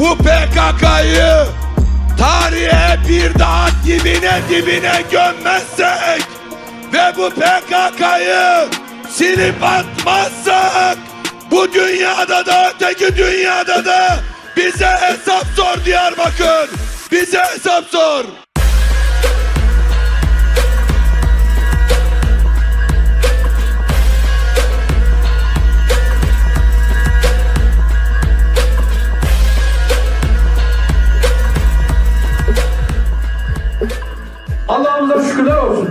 bu PKK'yı tarihe bir daha dibine dibine gömmezsek ve bu PKK'yı silip atmazsak bu dünyada da öteki dünyada da bize hesap sor Diyarbakır. Bize hesap sor. Şükürler olsun.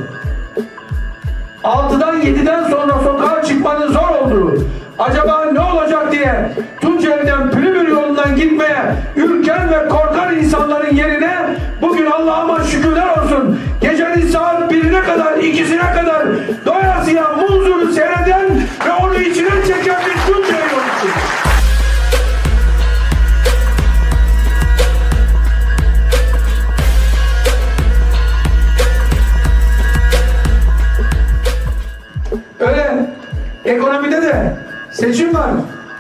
6'dan 7'den sonra sokağa çıkmanın zor olduğu, acaba ne olacak diye Tunceli'den Pülümür yolundan gitmeye ürken ve korkan insanların yerine bugün Allah'ıma şükürler olsun. Gecenin saat 1'ine kadar, ikisine kadar doyasıya muzuru seyreden ve onu içine ekonomide de seçim var.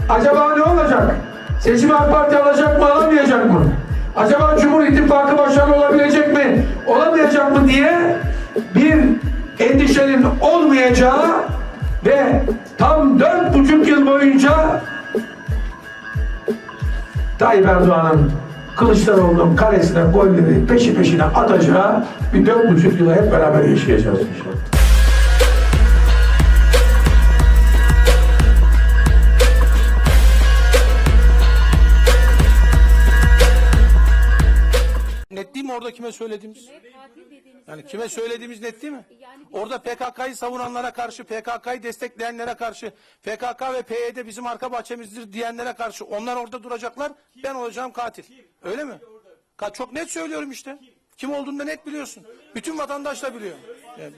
Acaba ne olacak? Seçimi AK Parti alacak mı alamayacak mı? Acaba Cumhur İttifakı başarılı olabilecek mi olamayacak mı diye bir endişenin olmayacağı ve tam dört buçuk yıl boyunca Tayyip Erdoğan'ın Kılıçdaroğlu'nun karesine golleri peşi peşine atacağı bir dört buçuk yıla hep beraber yaşayacağız inşallah. Orada kime söylediğimiz? Yani kime söylediğimiz net değil mi? Yani- Orada PKK'yı savunanlara karşı, PKK'yı destekleyenlere karşı, PKK ve PYD bizim arka bahçemizdir diyenlere karşı onlar orada duracaklar. Ben olacağım katil. Öyle mi? Ka- Çok net söylüyorum işte. Kim olduğunu da net biliyorsun. Bütün vatandaş da biliyor. Evet.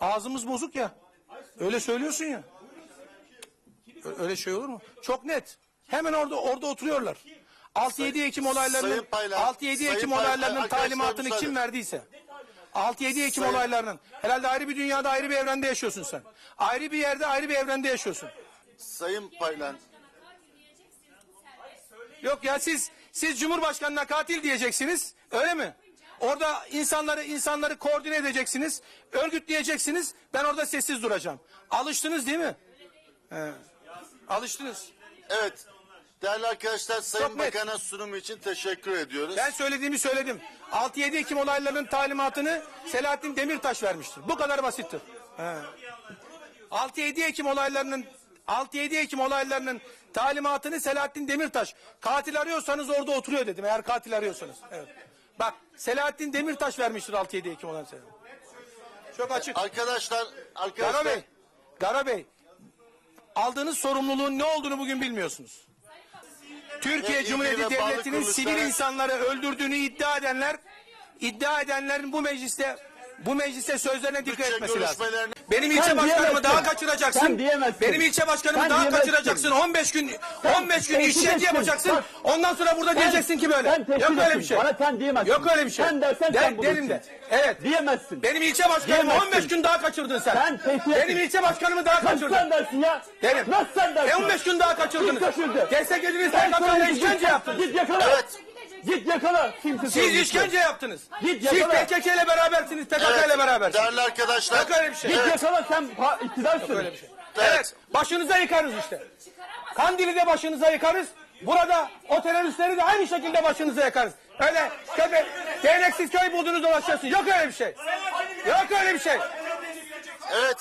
Ağzımız bozuk ya. Öyle söylüyorsun ya. Öyle şey olur mu? Çok net. Hemen orada orada oturuyorlar. 6-7 Ekim olaylarının Paylan, 6-7 Sayın Ekim olaylarının talimatını kim verdiyse 6-7 Ekim Sayın- olaylarının herhalde ayrı bir dünyada ayrı bir evrende yaşıyorsun sen. Ayrı bir yerde ayrı bir evrende yaşıyorsun. Sayın Paylan, Yok ya siz siz Cumhurbaşkanına katil diyeceksiniz. Öyle mi? Orada insanları insanları koordine edeceksiniz. Örgütleyeceksiniz. Ben orada sessiz duracağım. Alıştınız değil mi? He. Alıştınız. evet. Değerli arkadaşlar, Sayın Çok net. Bakan'a sunumu için teşekkür ediyoruz. Ben söylediğimi söyledim. 6-7 Ekim olaylarının talimatını Selahattin Demirtaş vermiştir. Bu kadar basittir. He. 6-7 Ekim olaylarının 6-7 Ekim olaylarının talimatını Selahattin Demirtaş. Katil arıyorsanız orada oturuyor dedim. Eğer katil arıyorsanız. Evet. Bak Selahattin Demirtaş vermiştir 6-7 Ekim olaylarını. Çok açık. Arkadaşlar, arkadaşlar, Bey. Garo Bey. Aldığınız sorumluluğun ne olduğunu bugün bilmiyorsunuz. Türkiye Cumhuriyeti Devleti'nin sivil insanları öldürdüğünü iddia edenler iddia edenlerin bu mecliste bu mecliste sözlerine dikkat Bütçe etmesi lazım. görüşmelerine- Benim ilçe Sen başkanımı diyemezsin. daha kaçıracaksın. Sen diyemezsin. Benim ilçe başkanımı Sen daha diyemezsin. kaçıracaksın. 15 gün 15 gün tehdit etsin. yapacaksın. Bak. Ondan sonra burada diyeceksin ki böyle. sen tehdit Yok öyle bir etsin. şey. Bana sen diyemezsin. Yok öyle bir şey. Sen dersen Der- sen bulursun. derim de. Evet. Diyemezsin. Benim ilçe başkanımı Diyemezsin. 15 gün daha kaçırdın sen. Sen tehdit Benim ilçe başkanımı daha Nasıl kaçırdın. sen dersin ya? Derim. Nasıl sen dersin? E 15 gün daha kaçırdınız. Kim kaçırdı? Desteklediniz Sen PKK'yla söyle, işkence yaptınız. Git yakala. Evet. Git yakala. Kimse Siz sorumlusu. işkence yaptınız. Git Siz yakala. PKK ile berabersiniz, PKK ile berabersiniz. değerli arkadaşlar, Yok öyle bir şey. Git Evet. yakala sen pa- iktidarsın. Öyle bir şey. Evet. Başınıza yıkarız işte. Kandil'i de başınıza yıkarız. Burada o teröristleri de aynı şekilde başınıza yakarız. Öyle köpe, değneksiz köy buldunuz dolaşıyorsun. Yok öyle bir şey. Yok öyle bir şey. evet.